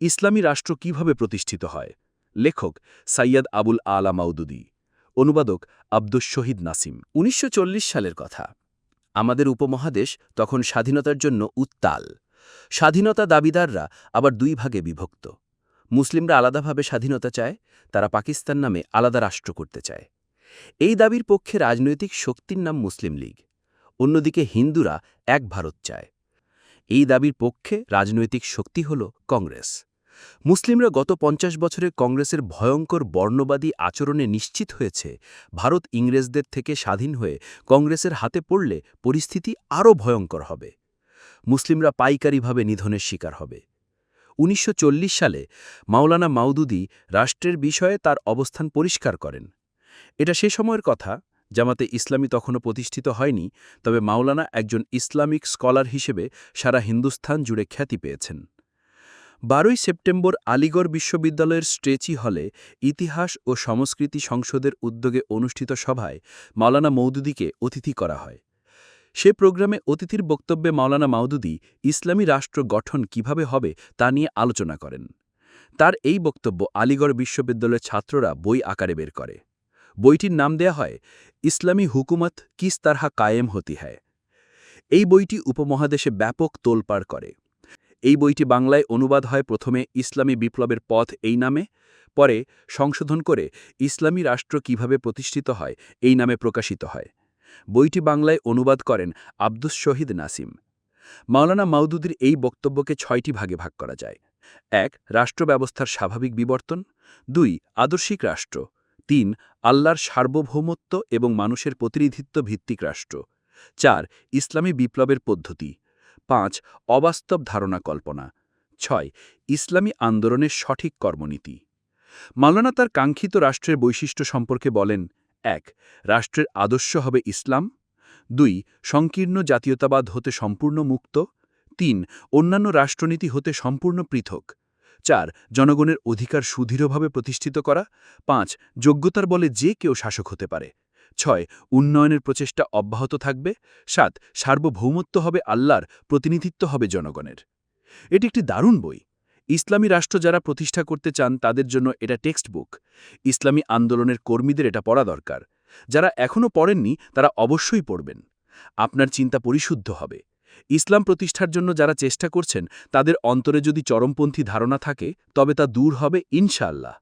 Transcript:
ইসলামী রাষ্ট্র কীভাবে প্রতিষ্ঠিত হয়? লেখক সাইয়দ আবুল আলা মাউদুদি, অনুবাদক আব্দুস শহীদ নাসিম। উনিশশো চল্লিশ সালের কথা। আমাদের উপমহাদেশ তখন স্বাধীনতার জন্য উত্তাল। স্বাধীনতা দাবিদাররা আবার দুই ভাগে বিভক্ত। মুসলিমরা আলাদাভাবে স্বাধীনতা চায়, তারা পাকিস্তান নামে আলাদা রাষ্ট্র করতে চায়। এই দাবির পক্ষে রাজনৈতিক শক্তির নাম মুসলিম লীগ। অন্যদিকে হিন্দুরা এক ভারত চায়। এই দাবির পক্ষে রাজনৈতিক শক্তি হল কংগ্রেস। মুসলিমরা গত পঞ্চাশ বছরে কংগ্রেসের ভয়ঙ্কর বর্ণবাদী আচরণে নিশ্চিত হয়েছে। ভারত ইংরেজদের থেকে স্বাধীন হয়ে কংগ্রেসের হাতে পড়লে পরিস্থিতি আরও ভয়ঙ্কর হবে। মুসলিমরা পাইকারিভাবে নিধনের শিকার হবে। উনিশশো চল্লিশ সালে মাওলানা মাউদুদি রাষ্ট্রের বিষয়ে তার অবস্থান পরিষ্কার করেন। এটা সে সময়ের কথা, জামাতে ইসলামী তখনও প্রতিষ্ঠিত হয়নি, তবে মাওলানা একজন ইসলামিক স্কলার হিসেবে সারা হিন্দুস্থান জুড়ে খ্যাতি পেয়েছেন। বারোই সেপ্টেম্বর আলিগড় বিশ্ববিদ্যালয়ের স্ট্রেচি হলে ইতিহাস ও সংস্কৃতি সংসদের উদ্যোগে অনুষ্ঠিত সভায় মাওলানা মৌদুদিকে অতিথি করা হয়। সে প্রোগ্রামে অতিথির বক্তব্যে মাওলানা মাউদুদি ইসলামী রাষ্ট্র গঠন কীভাবে হবে তা নিয়ে আলোচনা করেন। তার এই বক্তব্য আলিগড় বিশ্ববিদ্যালয়ের ছাত্ররা বই আকারে বের করে। বইটির নাম দেয়া হয়, ইসলামী হুকুমত কিস তারহা কায়েম হতি হ্যায়। এই বইটি উপমহাদেশে ব্যাপক তোলপাড় করে। এই বইটি বাংলায় অনুবাদ হয় প্রথমে ইসলামী বিপ্লবের পথ এই নামে, পরে সংশোধন করে ইসলামী রাষ্ট্র কীভাবে প্রতিষ্ঠিত হয় এই নামে প্রকাশিত হয়। বইটি বাংলায় অনুবাদ করেন আব্দুস শহীদ নাসিম। মাওলানা মাউদুদির এই বক্তব্যকে ছয়টি ভাগে ভাগ করা যায়। এক, রাষ্ট্র ব্যবস্থার স্বাভাবিক বিবর্তন। দুই, আদর্শিক রাষ্ট্র। তিন, আল্লাহর সার্বভৌমত্ব এবং মানুষের প্রতিনিধিত্ব ভিত্তিক রাষ্ট্র। চার, ইসলামী বিপ্লবের পদ্ধতি। পাঁচ, অবাস্তব ধারণা কল্পনা। ছয়, ইসলামী আন্দোলনের সঠিক কর্মনীতি। মাওলানা তার কাঙ্ক্ষিত রাষ্ট্রের বৈশিষ্ট্য সম্পর্কে বলেন, এক, রাষ্ট্রের আদর্শ হবে ইসলাম। দুই, সংকীর্ণ জাতীয়তাবাদ হতে সম্পূর্ণ মুক্ত। তিন, অন্যান্য রাষ্ট্রনীতি হতে সম্পূর্ণ পৃথক। চার, জনগণের অধিকার সুদৃঢ়ভাবে প্রতিষ্ঠিত করা। পাঁচ, যোগ্যতার বলে যে কেউ শাসক হতে পারে। ছয়, উন্নয়নের প্রচেষ্টা অব্যাহত থাকবে। সাত, সার্বভৌমত্ব হবে আল্লাহর, প্রতিনিধিত্ব হবে জনগণের। এটি একটি দারুণ বই। ইসলামী রাষ্ট্র যারা প্রতিষ্ঠা করতে চান, তাদের জন্য এটা টেক্সট বুক। ইসলামী আন্দোলনের কর্মীদের এটা পড়া দরকার। যারা এখনও পড়েননি, তারা অবশ্যই পড়বেন। আপনার চিন্তা পরিশুদ্ধ হবে। ইসলাম প্রতিষ্ঠার জন্য যারা চেষ্টা করছেন, তাদের অন্তরে যদি চরমপন্থী ধারণা থাকে, তবে তা দূর হবে ইনশাআল্লাহ।